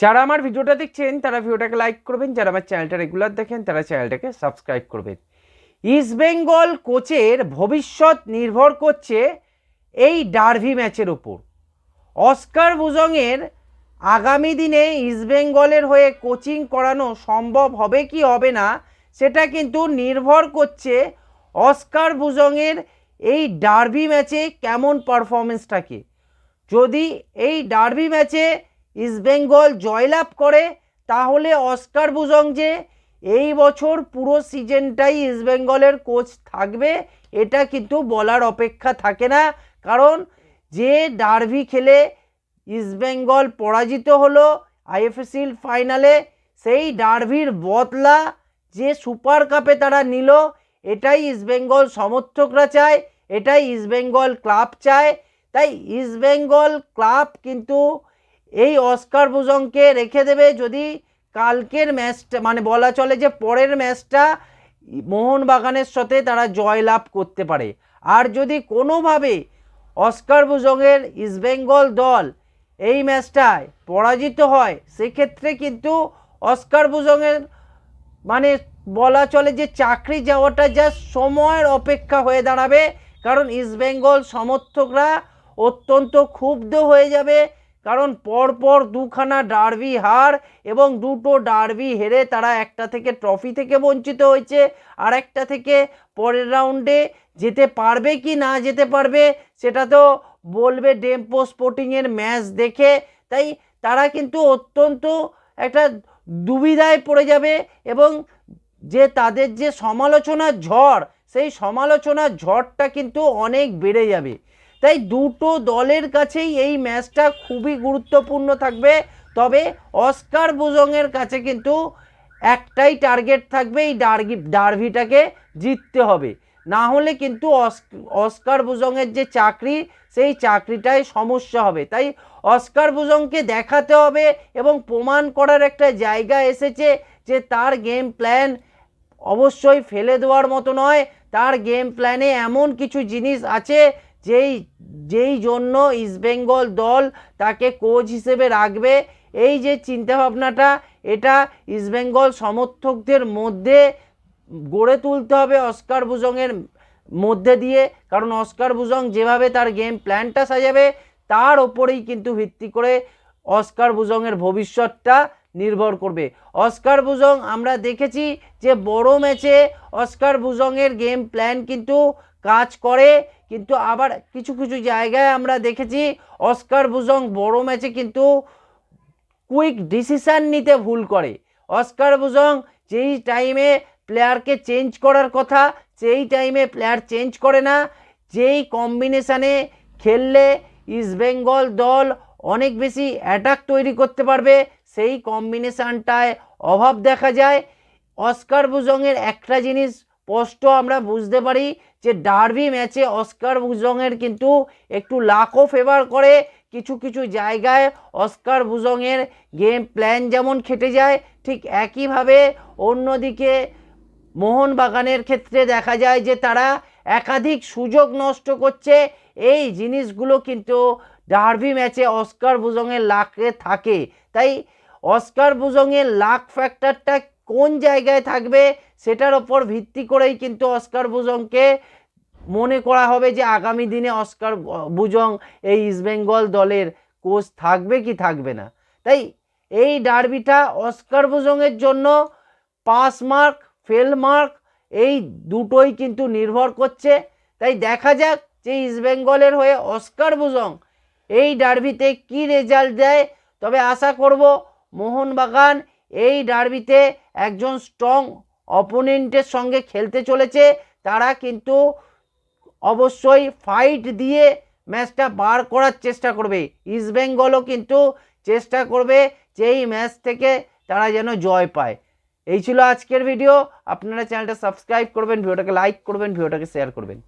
যারা আমার ভিডিওটা দেখছেন, তারা ভিডিওটাকে লাইক করবেন। যারা আমার চ্যানেলটা রেগুলার দেখেন, তারা চ্যানেলটাকে সাবস্ক্রাইব করবেন। ইস্ট বেঙ্গল কোচের ভবিষ্যৎ নির্ভর করছে এই ডার্ভি ম্যাচের ওপর অস্কার বুজংয়ের আগামী দিনে ইস্টবেঙ্গলের হয়ে কোচিং করানো সম্ভব হবে কি হবে না, সেটা কিন্তু নির্ভর করছে অস্কার বুজংয়ের এই ডার্বি ম্যাচে কেমন পারফরমেন্সটাকে যদি এই ডার্বি ম্যাচে ইস্টবেঙ্গল জয়লাভ করে, তাহলে অস্কার বুজং যে এই বছর পুরো সিজনটাই ইস্টবেঙ্গলের কোচ থাকবে, এটা কিন্তু বলার অপেক্ষা থাকে না। কারণ যে ডার্ভি খেলে ইস্টবেঙ্গল পরাজিত হলো আইএফএসিল ফাইনালে, সেই ডার্ভির বদলা যে সুপার কাপে তারা নিল, এটাই ইস্টবেঙ্গল সমর্থকরা চায়, এটাই ইস্টবেঙ্গল ক্লাব চায়। তাই ইস্টবেঙ্গল ক্লাব কিন্তু এই অস্কার বুজংকে রেখে দেবে যদি কালকের ম্যাচটা মানে বলা চলে যে পরের ম্যাচটা মোহনবাগানের সাথে তারা জয়লাভ করতে পারে। আর যদি কোনোভাবে অস্কার বুজংয়ের ইস্টবেঙ্গল দল এই ম্যাচটায় পরাজিত হয়, সেক্ষেত্রে কিন্তু অস্কার বুজংয়ের মানে বলা চলে যে চাকরি যাওয়াটা যা সময়ের অপেক্ষা হয়ে দাঁড়াবে। কারণ ইস্টবেঙ্গল সমর্থকরা অত্যন্ত ক্ষুব্ধ হয়ে যাবে কারণ পরপর দুখানা ডার্বি হার এবং দুটো ডার্বি হেরে তারা একটা থেকে ট্রফি থেকে বঞ্চিত হয়েছে। আর একটা থেকে পরের রাউন্ডে যেতে পারবে কি না যেতে পারবে সেটা তো বলবে ডেম্পো স্পোর্টিংয়ের ম্যাচ দেখে। তাই তারা কিন্তু অত্যন্ত একটা দুবিধায় পড়ে যাবে এবং যে তাদের যে সমালোচনার ঝড়, সেই সমালোচনার ঝড়টা কিন্তু অনেক বেড়ে যাবে। তাই দুটো দলের কাছেই এই ম্যাচটা খুবই গুরুত্বপূর্ণ থাকবে। তবে অস্কার বুজংয়ের কাছে কিন্তু একটাই টার্গেট থাকবে এই ডার্গি, ডার্ভিটাকে জিততে হবে। না হলে কিন্তু অস্কার বুজংয়ের যে চাকরি, সেই চাকরিটাই সমস্যা হবে। তাই অস্কার বুজংকে দেখাতে হবে এবং প্রমাণ করার একটা জায়গা এসেছে যে তার গেম প্ল্যান অবশ্যই ফেলে দেওয়ার মতো নয়। তার গেম প্ল্যানে এমন কিছু জিনিস আছে যেই যেই জন্য ইস্টবেঙ্গল দল তাকে কোচ হিসেবে রাখবে, এই যে চিন্তাভাবনাটা, এটা ইস্টবেঙ্গল সমর্থকদের মধ্যে গড়ে তুলতে হবে অস্কার বুজংয়ের মধ্যে দিয়ে। কারণ অস্কার বুজং যেভাবে তার গেম প্ল্যানটা সাজাবে, তার ওপরেই কিন্তু ভিত্তি করে অস্কার বুজংয়ের ভবিষ্যৎটা নির্ভর করবে। অস্কার বুজং আমরা দেখেছি যে বড় ম্যাচে অস্কার বুজংয়ের গেম প্ল্যান কিন্তু কাজ করে। কিন্তু আবার কিছু কিছু জায়গায় আমরা দেখেছি অস্কার বুজং বড় ম্যাচে কিন্তু কুইক ডিসিশান নিতে ভুল করে। অস্কার বুজং যেই টাইমে প্লেয়ারকে চেঞ্জ করার কথা, সেই টাইমে প্লেয়ার চেঞ্জ করে না। যেই কম্বিনেশানে খেললে ইস্টবেঙ্গল দল অনেক বেশি অ্যাটাক তৈরি করতে পারবে, সেই কম্বিনেশানটায় অভাব দেখা যায়। অস্কার বুজংয়ের একটা জিনিস স্পষ্ট আমরা বুঝতে পারি যে ডার্বি ম্যাচে অস্কার বুজংয়ের কিন্তু একটু লাকও ফেভার করে। কিছু কিছু জায়গায় অস্কার বুজংয়ের গেম প্ল্যান যেমন খেটে যায়, ঠিক একইভাবে অন্যদিকে মোহনবাগানের ক্ষেত্রে দেখা যায় যে তারা একাধিক সুযোগ নষ্ট করছে। এই জিনিসগুলো কিন্তু ডার্বি ম্যাচে অস্কার বুজংয়ের লাকে থাকে। তাই অস্কার বুজংয়ের লাক ফ্যাক্টরটা কোন জায়গায় থাকবে সেটার ওপর ভিত্তি করেই কিন্তু অস্কার বুজংকে মনে করা হবে যে আগামী দিনে অস্কার বুজং এই ইস্টবেঙ্গল দলের কোচ থাকবে কি থাকবে না। তাই এই ডার্বিটা অস্কার বুজংয়ের জন্য পাস মার্ক, ফেল মার্ক এই দুটোই কিন্তু নির্ভর করছে। তাই দেখা যাক যে ইস্টবেঙ্গলের হয়ে অস্কার বুজং এই ডার্বিতে কি রেজাল্ট দেয়। তবে আশা করব মোহনবাগান এই ডার্বিতে একজন স্ট্রং অপোনেন্টের সঙ্গে খেলতে চলেছে। তারা কিন্তু অবশ্যই ফাইট দিয়ে ম্যাচটা বার করার চেষ্টা করবে। ইস্টবেঙ্গলও কিন্তু চেষ্টা করবে যে এই ম্যাচ থেকে তারা যেন জয় পায়। এই ছিল আজকের ভিডিও। আপনারা চ্যানেলটা সাবস্ক্রাইব করবেন, ভিডিওটাকে লাইক করবেন, ভিডিওটাকে শেয়ার করবেন।